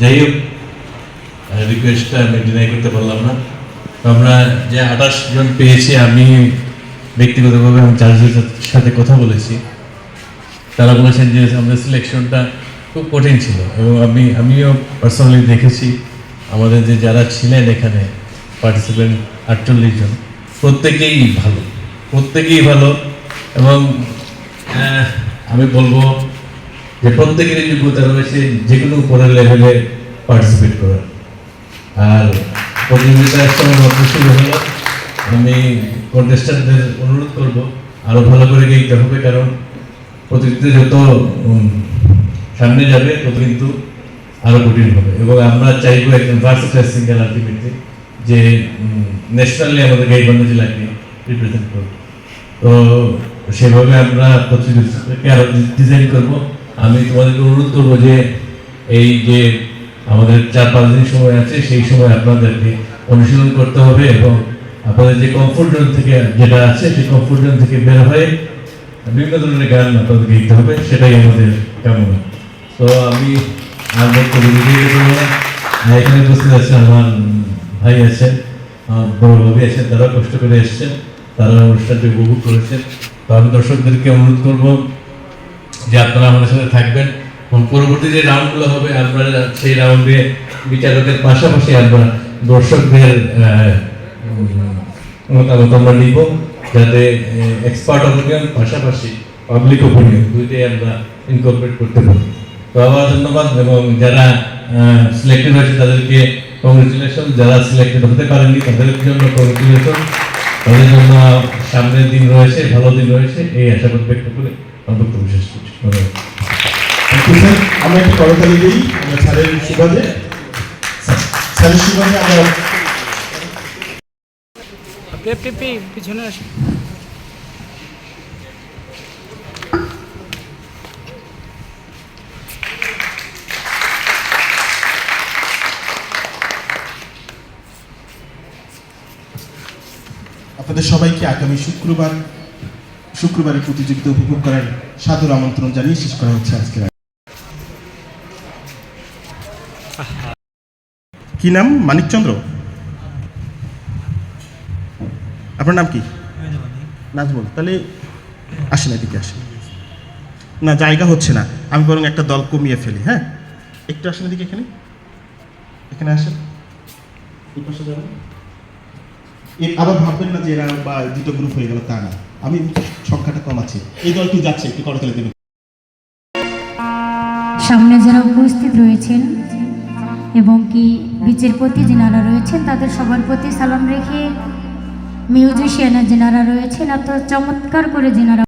যাই হোক রিকোয়েস্টটা আমি ডিনাই করতে পারলাম না। আমরা যে আঠাশ জন পেয়েছি, আমি ব্যক্তিগতভাবে আমি চার্জের সাথে কথা বলেছি। তারা বলেছেন যে আমাদের সিলেকশনটা খুব কঠিন ছিল এবং আমি আমিও পার্সোনালি দেখেছি। আমাদের যে যারা ছিলেন এখানে পার্টিসিপেন্ট আটচল্লিশ জন, প্রত্যেকেই ভালো। প্রত্যেকেই ভালো এবং আমি বলব যে প্রত্যেকেরই যোগ্যতা রয়েছে যে কোনো উপরের লেভেলে পার্টিসিপেট করার। আর প্রতিযোগিতার সময় শুরু হলো। আমি কন্টেস্ট্যান্টদের অনুরোধ করব আরও ভালো করে গেইতে হবে, কারণ প্রতিযোগিতা যত সামনে যাবে, তত কিন্তু আরও কঠিন হবে। এবং আমরা চাইব একজন ভার্সিটাল সিঙ্গেল আলটিমেটলি যে ন্যাশনালি আমাদের গাইবান্ধা জেলাকে রিপ্রেজেন্ট করবে তো সেভাবে আমরা প্রতিযোগিতাকে আরও ডিজাইন করব। আমি তোমাদেরকে অনুরোধ করব যে এই যে আমাদের চার পাঁচ দিন সময় আছে, সেই সময় আপনাদেরকে অনুশীলন করতে হবে এবং আপনাদের যে কমফোর্ট জোন থেকে যেটা আছে, সেই কমফোর্ট জোন থেকে বের হয়ে বিভিন্ন ধরনের গান আপনাদেরকে দিতে হবে, সেটাই আমাদের কামনা। তো আমি এখানে উপস্থিত আছে আমার ভাই আছেন, আমার বড় ভাবি আছেন তারা কষ্ট করে এসেছেন, তারা অনুষ্ঠানটি উপভোগ করেছেন। তো আমি দর্শকদেরকে অনুরোধ করব যে আপনারা আমাদের সাথে থাকবেন এবং পরবর্তী যে রাউন্ডগুলো হবে, আপনারা সেই রাউন্ডে বিচারকের পাশাপাশি আমরা দর্শকদের মতামত আমরা নিব, যাতে এক্সপার্ট অপিনিয়ন পাশাপাশি পাবলিক অপিনিয়ন দুইটাই আমরা ইনকর্পোরেট করতে পারি। তো আবার ধন্যবাদ এবং যারা সিলেক্টেড হয়েছে তাদেরকে কংগ্রেচুলেশন যারা সিলেক্টেড হতে পারেননি তাদের জন্য কংগ্রেচুলেশন তাদের জন্য সামনের দিন রয়েছে, ভালো দিন রয়েছে, এই আশাবাদ ব্যক্ত করে আমার আমরা একটু করতালি দিই আমরা স্যারের সুবাদে। স্যার- স্যারের সুবাদে আমরা পিছনে আসুন আপনাদের সবাইকে আগামী শুক্রবার শুক্রবারের প্রতিযোগিতা উপভোগ করার সাদর আমন্ত্রণ জানিয়ে শেষ করা হচ্ছে আজকের কি নাম? মানিকচন্দ্র? আপনার নাম কি? নাজমুল। তাহলে আসেন এদিকে, আসেন। না, জায়গা হচ্ছে না। আমি বরং একটা দল কমিয়ে ফেলি হ্যাঁ? একটু আসেন এদিকে এখানে। এখানে আসেন। আবার ভাববেন না যে এরা বা দুটো গ্রুপ হয়ে গেল, তা না। আমি সংখ্যাটা কম আছে। এই দলটি যাচ্ছে, একটু করতালি দেবেন। সামনে যারা উপস্থিত রয়েছেন এবং কি বিচারপতি যেনারা রয়েছেন, তাদের সবার প্রতি সালাম রেখে মিউজিশিয়ানের যেনারা রয়েছেন, এত চমৎকার করে যেনারা